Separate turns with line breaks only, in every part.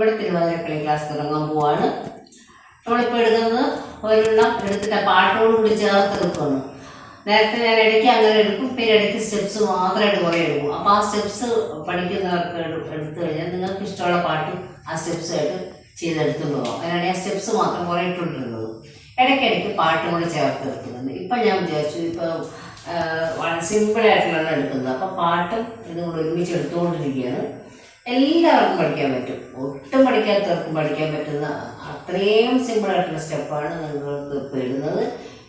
ഇവിടെ തിരുവാതിരക്കളി ക്ലാസ് തുടങ്ങാൻ പോവാണ്. നമ്മളിപ്പോൾ എടുക്കുന്നത് ഒരെണ്ണം എടുത്തിട്ട് പാട്ടോട് കൂടി ചേർത്ത് എടുക്കുന്നു നേരത്തെ ഞാൻ ഇടയ്ക്ക് അങ്ങനെ എടുക്കും പിന്നെ ഇടയ്ക്ക് സ്റ്റെപ്സ് മാത്രമായിട്ട് കുറേ എടുക്കും. അപ്പോൾ ആ സ്റ്റെപ്സ് പഠിക്കുന്നവർക്ക് എടു- എടുത്തു കഴിഞ്ഞാൽ നിങ്ങൾക്ക് ഇഷ്ടമുള്ള പാട്ട് ആ സ്റ്റെപ്സായിട്ട് ചെയ്തെടുത്തു പോകാം. അതിനാണ് ആ സ്റ്റെപ്സ് മാത്രം കുറേ ഇട്ടുകൊണ്ടിരുന്നത്. ഇടയ്ക്കിടയ്ക്ക് പാട്ടും കൂടി ചേർത്ത് എടുക്കുന്നുണ്ട് ഇപ്പം ഞാൻ വിചാരിച്ചു ഇപ്പോൾ വളരെ സിമ്പിളായിട്ടുള്ളതാണ് എടുക്കുന്നത്. അപ്പോൾ പാട്ടും ഇതും കൂടി ഒരുമിച്ച് എടുത്തുകൊണ്ടിരിക്കുകയാണ്. എല്ലാവർക്കും പഠിക്കാൻ പറ്റും. ഒട്ടും പഠിക്കാത്തവർക്കും പഠിക്കാൻ പറ്റുന്ന അത്രയും സിമ്പിളായിട്ടുള്ള സ്റ്റെപ്പാണ് നിങ്ങൾക്ക് പെടുന്നത്.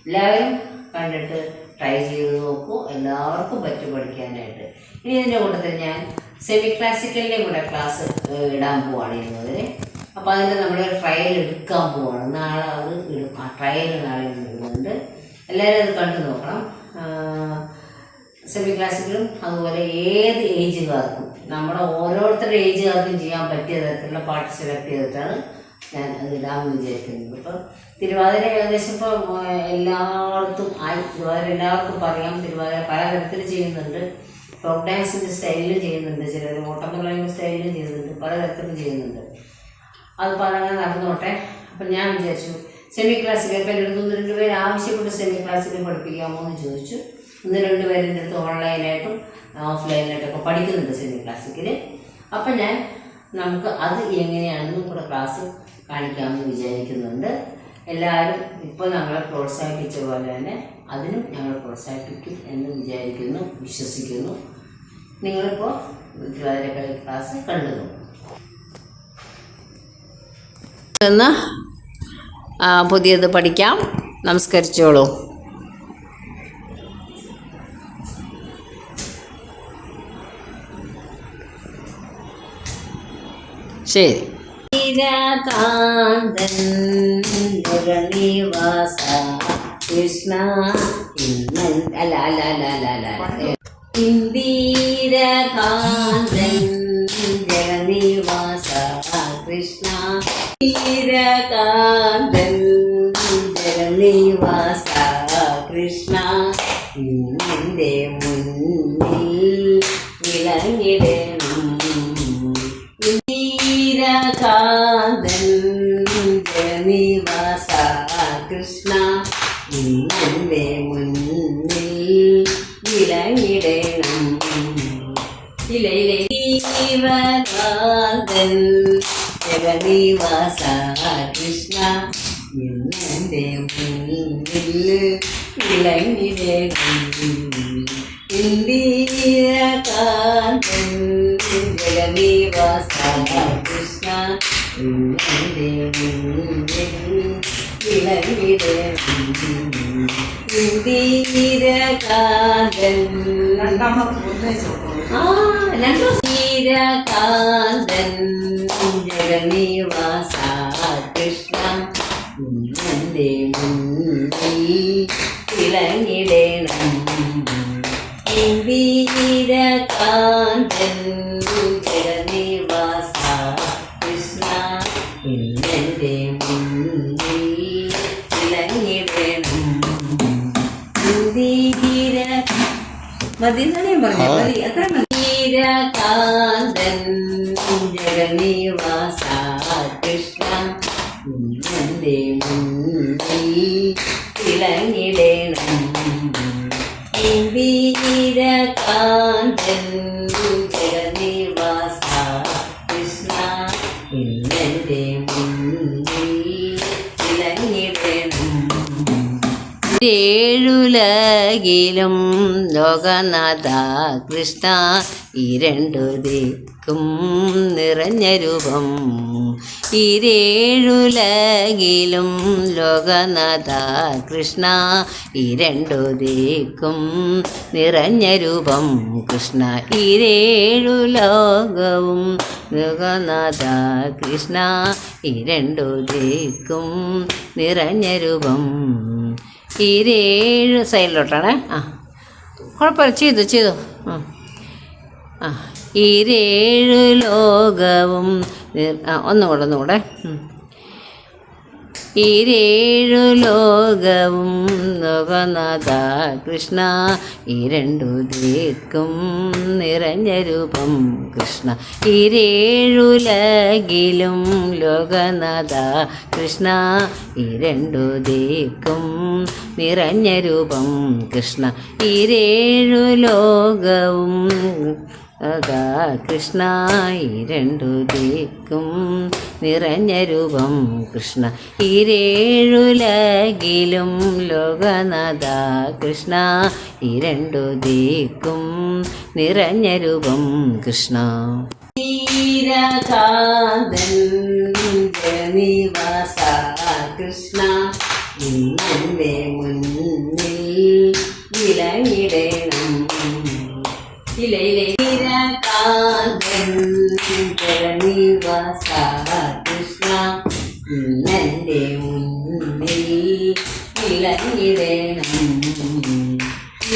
എല്ലാവരും കണ്ടിട്ട് ട്രൈ ചെയ്ത് നോക്കൂ. എല്ലാവർക്കും പറ്റും പഠിക്കാനായിട്ട്. ഇനി ഇതിന്റെ കൂട്ടത്തിൽ ഞാൻ സെമി ക്ലാസിക്കലിന്റെ കൂടെ ക്ലാസ് ഇടാൻ പോവാണ് ഇരുന്നത്. അപ്പോൾ അതിന്റെ നമ്മൾ ട്രയൽ എടുക്കാൻ പോവാണ്. നാളെ അത് ആ ട്രയൽ നാളെ ഇടുന്നുണ്ട്. എല്ലാവരും അത് കണ്ടു നോക്കണം. സെമി ക്ലാസിക്കലും അതുപോലെ ഏത് ഏജുകാർക്കും നമ്മുടെ ഓരോരുത്തരുടെ ഏജുകാർക്കും ചെയ്യാൻ പറ്റിയ തരത്തിലുള്ള പാട്ട് സെലക്ട് ചെയ്തിട്ടാണ് ഞാൻ അത് ഇടാമെന്ന് വിചാരിക്കുന്നത് ഇപ്പം തിരുവാതിര ഏകദേശം ഇപ്പോൾ എല്ലായിടത്തും ആയി. തിരുവാതിര എല്ലാവർക്കും പറയാം. തിരുവാതിര പലതരത്തിൽ ചെയ്യുന്നുണ്ട്. ഫോക്ക് ഡാൻസിന്റെ സ്റ്റൈലിലും ചെയ്യുന്നുണ്ട്. ചിലർ ഓട്ടംതുള്ളലിന്റെ സ്റ്റൈലിലും ചെയ്യുന്നുണ്ട്. പലതരത്തിലും ചെയ്യുന്നുണ്ട്. അതിപ്പോൾ അതങ്ങനെ നടന്നോട്ടെ. അപ്പം ഞാൻ വിചാരിച്ചു സെമി ക്ലാസ്സിൽ ഇപ്പം രണ്ട് പേര് ആവശ്യപ്പെട്ട് സെമി ക്ലാസ്സിൽ പഠിപ്പിക്കാമോ എന്ന് ചോദിച്ചു. ഒന്ന് രണ്ട് പേരുടെ അടുത്ത് ഓൺലൈനായിട്ടും ഓഫ്ലൈനായിട്ടൊക്കെ പഠിക്കുന്നുണ്ട് സെമി ക്ലാസിക്കൽ അപ്പം ഞാൻ നമുക്ക് അത് എങ്ങനെയാണെന്നും കൂടെ ക്ലാസ് കാണിക്കാമെന്ന് വിചാരിക്കുന്നുണ്ട്. എല്ലാവരും ഇപ്പോൾ ഞങ്ങളെ പ്രോത്സാഹിപ്പിച്ച പോലെ തന്നെ അതിനും ഞങ്ങൾ പ്രോത്സാഹിപ്പിക്കും എന്ന് വിചാരിക്കുന്നു വിശ്വസിക്കുന്നു. നിങ്ങളിപ്പോൾ തിരുവാതിരക്കളി ക്ലാസ് കണ്ടു പുതിയത് പഠിക്കാം. നമസ്കരിച്ചോളൂ. ശരി. കാന്തൻ കൃഷ്ണ ഇന്ദിരകാന്തൻ ജഗനിവാസ കൃഷ്ണ. ഇന്ദിരകാന്തൻ ജഗനിവാസ കൃഷ്ണ. നിന്റെ മുന്നിൽ വിളങ്ങിടണം ജഗന്നിവാസ കൃഷ്ണ നിന്നെ മുന്നിൽ വിളങ്ങിടണം ഇന്ദിരകാന്തൻ ജഗന്നിവാസ കൃഷ്ണ നിന്നെ മുന്നിൽ വിളങ്ങിടണം ഇന്ദിരകാന്തൻ ആ, രണ്ടു ീരകാന്തൻ ജഗന്നിവാസ കൃഷ്ണ എന്റെ മുന്നിൽ ജഗന്നിവാസ കൃഷ്ണ മുന്നിൽ ധീര മതി എന്നാണ് ഞാൻ പറഞ്ഞത്. മതി അത്ര ധീരകാന്തൻ ജഗന്നിവാസ ഏഴുലകിലും ലോകനാഥ കൃഷ്ണ ഈ രണ്ടു ദിക്കും നിറഞ്ഞ രൂപം. ഇരേഴുലകിലും ലോകനാഥ കൃഷ്ണ ഈ രണ്ടു ദിക്കും നിറഞ്ഞ രൂപം. കൃഷ്ണ ഇരേഴു ലോകവും ലോകനാഥ കൃഷ്ണ ഈ രണ്ടു ദിക്കും നിറഞ്ഞ രൂപം. ഇരേഴ് സൈഡിലോട്ടാണ്? ആ. കുഴപ്പമില്ല. ചെയ്തു ചെയ്തു. ആ. ആ. ഇരേഴ് ലോകവും ഒന്നുകൂടെ ഒന്നുകൂടെ. ഈരേഴു ലോകവും ലോകനാഥ കൃഷ്ണ ഈ രണ്ടു ദിക്കും നിറഞ്ഞ രൂപം കൃഷ്ണ. ഈരേഴുലകിലും ലോകനാഥ കൃഷ്ണ ഈ രണ്ടു ദിക്കും നിറഞ്ഞ രൂപം കൃഷ്ണ. ഈരേഴു ലോകവും അതാ കൃഷ്ണ ഈ രണ്ടു ദിക്കും നിറഞ്ഞ രൂപം കൃഷ്ണ. ഇരേഴുലകിലും ലോകനാഥ കൃഷ്ണ. ഈ രണ്ടു ദിക്കും നിറഞ്ഞ രൂപം കൃഷ്ണ. നിവാസ കൃഷ്ണ ഇന്നെ മുന്നിൽ ജനിവാസ കൃഷ്ണ ഇന്നെ മുന്നിൽ വിലങ്ങിടണം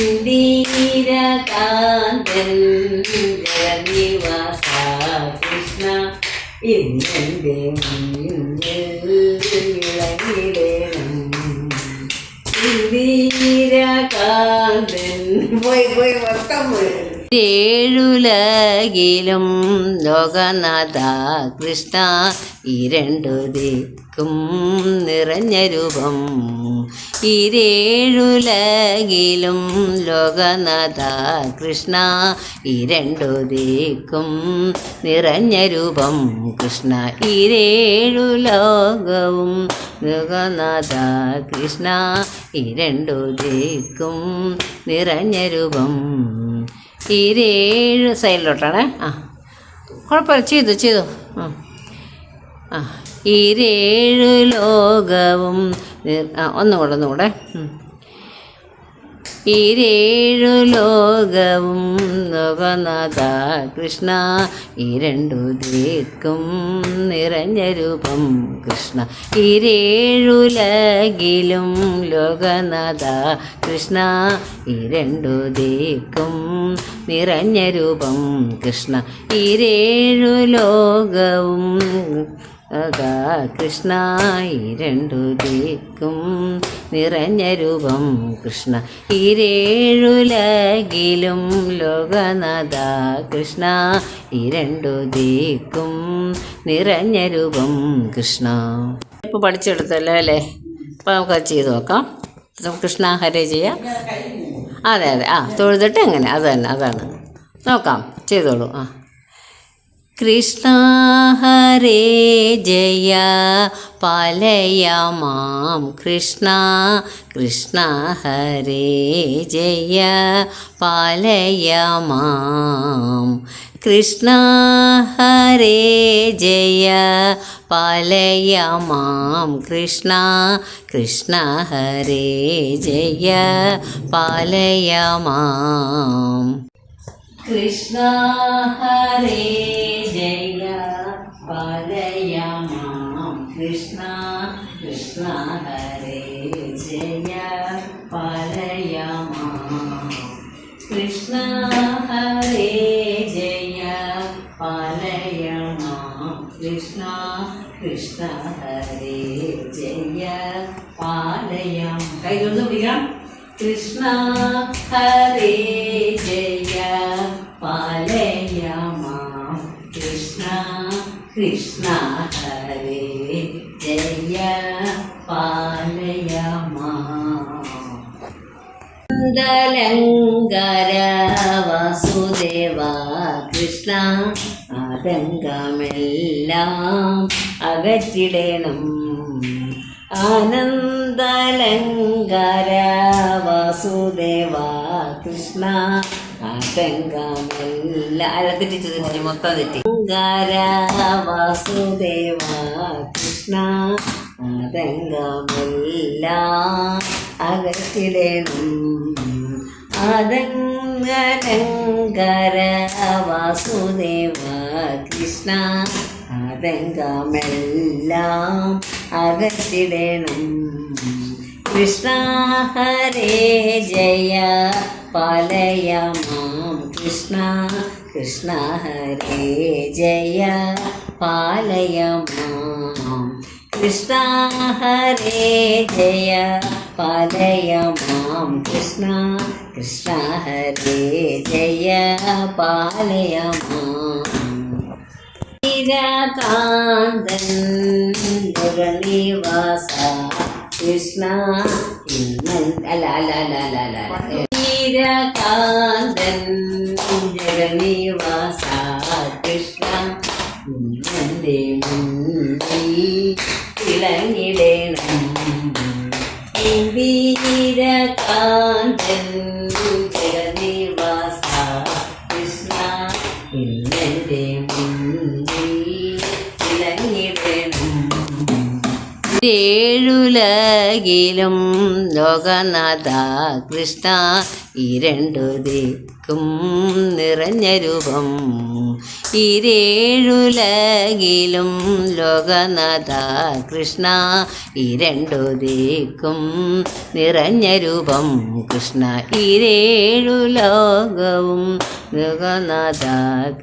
ഇന്ദീരകാന്തൻ ജനിവാസ കൃഷ്ണ ഇന്നെന്റെ മുന്നിൽ വിളങ്ങിടണം ഇന്ദീരകാന്തൻ പോയി പോയി മൊത്തം പോയി ഏഴുലകിലും ലോകനാഥ കൃഷ്ണ ഈ രണ്ടു ദിക്കും നിറഞ്ഞ രൂപം. ഇരേഴുലകിലും ലോകനാഥ കൃഷ്ണ ഈ രണ്ടു ദിക്കും നിറഞ്ഞ രൂപം. കൃഷ്ണ ഇരേഴു ലോകവും ലോകനാഥ കൃഷ്ണ ഈ രണ്ടു ദിക്കും നിറഞ്ഞ രൂപം. ഈരേഴ് സൈഡിലോട്ടാണ്. ആ. കുഴപ്പമില്ല. ചെയ്തു ചെയ്തു. ആ. ഇരേഴ് ലോകവും ഒന്നുകൂടെ ഒന്നുകൂടെ. ഉം. ഈരേഴു ലോകവും ലോകനാഥ കൃഷ്ണ ഈ രണ്ടു ദിക്കും നിറഞ്ഞ രൂപം കൃഷ്ണ ഈരേഴുലകിലും ലോകനാഥ കൃഷ്ണ ഈ രണ്ടു ദിക്കും നിറഞ്ഞ രൂപം കൃഷ്ണ ഇരേഴു ലോകവും അതാ കൃഷ്ണ ഇരണ്ടു രണ്ടു ദിക്കും നിറഞ്ഞ രൂപം കൃഷ്ണ. ഇരേഴുലകിലും ലോകനാഥ കൃഷ്ണ. ഈ രണ്ടു ദിക്കും നിറഞ്ഞ രൂപം കൃഷ്ണ. ഇപ്പോൾ പഠിച്ചെടുത്തല്ലോ അല്ലേ? അപ്പോൾ നമുക്ക് ചെയ്ത് നോക്കാം. കൃഷ്ണ ഹരേ ചെയ്യാം. അതെ അതെ. ആ തൊഴുതിട്ട് എങ്ങനെ? അത് തന്നെ അതാണ് നോക്കാം. ചെയ്തോളൂ. ആ. കൃഷ്ണ ഹരേ ജയ. പാലയ മാം കൃഷ്ണ കൃഷ്ണ ഹരേ ജയ. പാലയ മാം കൃഷ്ണ ഹരേ ജയ. പാലയ മാം കൃഷ്ണ കൃഷ്ണ ഹരേ ജയ. പാലയ മാം കൃഷ്ണ ഹരേ ജയ പാലയ മാം കൃഷ്ണ കൃഷ്ണ ഹരേ ജയ പാലയ മാം കൃഷ്ണ ഹരേ ജയ പാലയ മാം കൃഷ്ണ കൃഷ്ണ ഹരേ ജയ പാലയ കൈകൊണ്ട് പിടിക്കാം കൃഷ്ണ ഹരേ ജയ കൃഷ്ണ ഹരേ ജയ പാലയ മാം ദലങ്കര വാസുദേവ കൃഷ്ണ ആതങ്കമെല്ലാം അകറ്റിടേണം. ആനന്ദലങ്കര വാസുദേവ കൃഷ്ണ തെറ്റി വാസുദേവ കൃഷ്ണ ആതങ്കമെല്ലാം അകറ്റിടണം കൃഷ്ണ ആതങ്കമെല്ലാം അകറ്റിടണം കൃഷ്ണ ഹരേ ജയ പാലയ മാം കൃഷ്ണ കൃഷ്ണ ഹരേ ജയ പാലയ മാം കൃഷ്ണ ഹരേ ജയ പാലയ മാം കൃഷ്ണ കൃഷ്ണ ഹരേ ജയ പാലയ മാം കാന്തൻ മുരളീവാസ കൃഷ്ണ അല്ല അല്ല അല്ല അല്ല അല്ല ഹീരകാന്തൻ ജഗനീവാസ കൃഷ്ണ ഇന്നന്റെ മുന്നിൽ ഇളങ്ങിടേണം വീരകാന്തൻ ജഗനീവാസ കൃഷ്ണ ഇന്നെന്റെ മുന്നിൽ ഇളങ്ങിടേണം ഏഴുലകിലും ലോകനാഥ കൃഷ്ണ ഈ രണ്ടു ദിക്കും നിറഞ്ഞ രൂപം. ഇരേഴുലകിലും ലോകനാഥ കൃഷ്ണ ഈ രണ്ടു ദിക്കും നിറഞ്ഞ രൂപം. കൃഷ്ണ ഇരേഴു ലോകവും ലോകനാഥ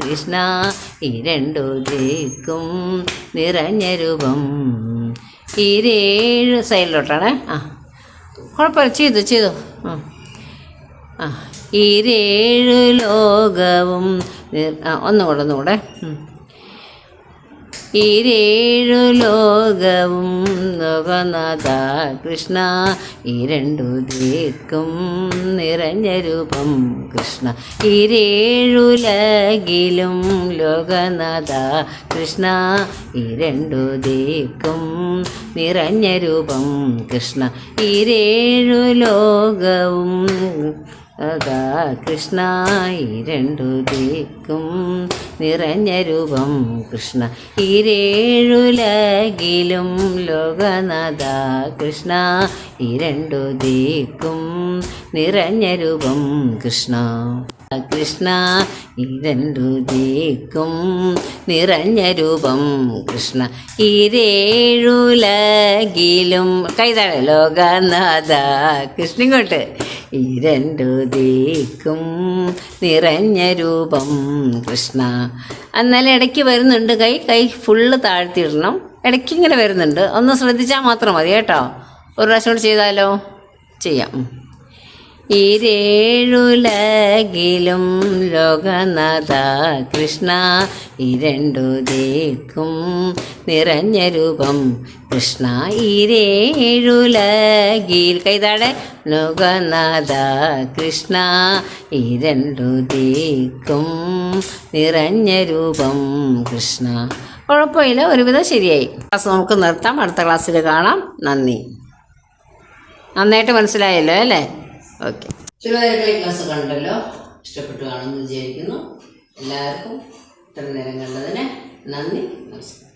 കൃഷ്ണ ഈ രണ്ടു ദിക്കും നിറഞ്ഞ രൂപം. ഇരേഴ് സൈഡിലോട്ടാണ്. ആ. കുഴപ്പമില്ല. ചെയ്തു ചെയ്തു. ആ. ഈ ഏഴ് ലോകവും ഒന്നുകൂടെ ഒന്നുകൂടെ. ഇരേഴു ലോകവും ലോകനാഥ കൃഷ്ണ ഈ രണ്ടു ദിക്കും നിറഞ്ഞ രൂപം കൃഷ്ണ. ഇരേഴുലകിലും ലോകനാഥ കൃഷ്ണ ഈ രണ്ടു ദിക്കും നിറഞ്ഞ രൂപം കൃഷ്ണ. ഇരേഴു ലോകവും അതാ കൃഷ്ണ ഇരണ്ടു രണ്ടു ദിക്കും നിറഞ്ഞ രൂപം കൃഷ്ണ. ഇരേഴുലകിലും ലോകനാഥ കൃഷ്ണ. ഈ രണ്ടു നിറഞ്ഞ രൂപം കൃഷ്ണ. കൃഷ്ണ ഇരണ്ടു രണ്ടു ദിക്കും നിറഞ്ഞ രൂപം കൃഷ്ണ. ഇരേഴുലകിലും കൈതാഴ ലോകനാഥ കൃഷ്ണ. ഇങ്ങോട്ട്. ഈ രണ്ടു ദിക്കും നിറഞ്ഞ രൂപം കൃഷ്ണ. എന്നാലും ഇടയ്ക്ക് വരുന്നുണ്ട്. കൈ കൈ ഫുള്ള് താഴ്ത്തിയിടണം. ഇടയ്ക്ക് ഇങ്ങനെ വരുന്നുണ്ട്. ഒന്ന് ശ്രദ്ധിച്ചാൽ മാത്രം മതി കേട്ടോ. ഒരു പ്രാവശ്യം കൂടി ചെയ്താലോ? ചെയ്യാം. ഇരേഴുലകിലും ലോകനാഥ കൃഷ്ണ. ഇരണ്ടു ദേക്കും നിറഞ്ഞ രൂപം കൃഷ്ണ. ഇരേഴുലകിൽ കൈതാടെ ലോകനാഥ കൃഷ്ണ. ഇരണ്ടു ദിക്കും നിറഞ്ഞ രൂപം കൃഷ്ണ. കുഴപ്പമില്ല ഒരുവിധം ശരിയായി. ക്ലാസ് നമുക്ക് നിർത്താം. അടുത്ത ക്ലാസ്സിൽ കാണാം. നന്ദി. നന്നായിട്ട് മനസ്സിലായല്ലോ അല്ലേ? ഓക്കെ ചുരുവരകളെ ക്ലാസ് കണ്ടല്ലോ? ഇഷ്ടപ്പെട്ടു കാണുമെന്ന് വിചാരിക്കുന്നു. എല്ലാവർക്കും ഇത്ര നേരം കണ്ടതിന് നന്ദി നമസ്കാരം.